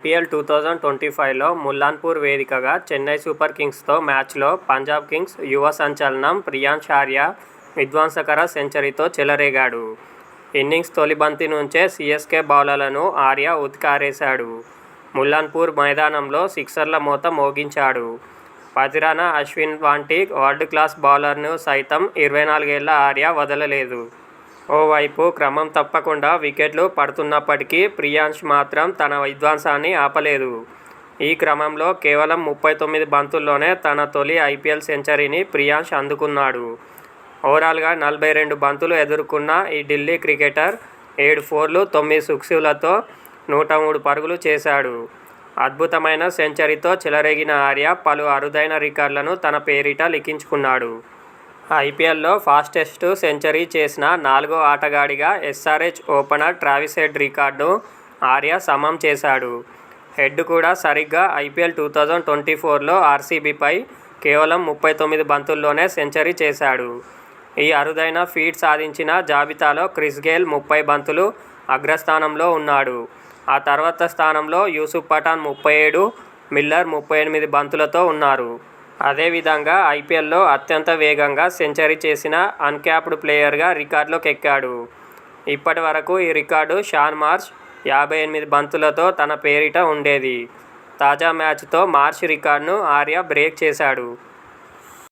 IPL two thousand twenty ఫైవ్లో ముల్లాన్పూర్ వేదికగా Chennai super కింగ్స్తో మ్యాచ్లో పంజాబ్ కింగ్స్ యువ సంచలనం ప్రియాంశ్ ఆర్య విధ్వంసకర సెంచరీతో చెలరేగాడు. ఇన్నింగ్స్ తొలి బంతి నుంచే సీఎస్కే బౌలర్లను ఆర్య ఉతికారేశాడు. ముల్లాన్పూర్ మైదానంలో సిక్సర్ల మూత మోగించాడు. పతిరానా అశ్విన్ వంటి వరల్డ్ క్లాస్ బౌలర్ను సైతం ఇరవై నాలుగేళ్ళ ఆర్య వదలలేదు. ఓవైపు క్రమం తప్పకుండా వికెట్లు పడుతున్నప్పటికీ ప్రియాంష్ మాత్రం తన విధ్వంసాన్ని ఆపలేదు. ఈ క్రమంలో కేవలం ముప్పై తొమ్మిది బంతుల్లోనే తన తొలి ఐపీఎల్ సెంచరీని ప్రియాంష్ అందుకున్నాడు. ఓవరాల్గా నలభై రెండు బంతులు ఎదుర్కొన్న ఈ ఢిల్లీ క్రికెటర్ ఏడు ఫోర్లు తొమ్మిది సిక్స్లతో నూట మూడు పరుగులు చేశాడు. అద్భుతమైన సెంచరీతో చెలరేగిన ఆర్య పలు అరుదైన రికార్డులను తన పేరిట లిఖించుకున్నాడు. ఐపీఎల్లో ఫాస్టెస్ట్ సెంచరీ చేసిన నాలుగో ఆటగాడిగా ఎస్ఆర్హెచ్ ఓపెనర్ ట్రావిస్ హెడ్ రికార్డును ఆర్య సమం చేశాడు. హెడ్ కూడా సరిగ్గా ఐపీఎల్ టూ థౌజండ్ ట్వంటీ ఫోర్లో ఆర్సీబీపై కేవలం ముప్పై తొమ్మిది బంతుల్లోనే సెంచరీ చేశాడు. ఈ అరుదైన ఫీట్ సాధించిన జాబితాలో క్రిస్ గేల్ ముప్పై బంతులు అగ్రస్థానంలో ఉన్నాడు. ఆ తర్వాత స్థానంలో యూసుఫ్ పఠాన్ ముప్పై ఏడు మిల్లర్ ముప్పై ఎనిమిది బంతులతో ఉన్నారు. అదేవిధంగా ఐపీఎల్లో అత్యంత వేగంగా సెంచరీ చేసిన అన్క్యాప్డ్ ప్లేయర్గా రికార్డులోకి ఎక్కాడు ఇప్పటి వరకు ఈ రికార్డు షాన్ మార్ష్ యాభై ఎనిమిది బంతులతో తన పేరిట ఉండేది. తాజా మ్యాచ్తో మార్ష్ రికార్డును ఆర్య బ్రేక్ చేశాడు.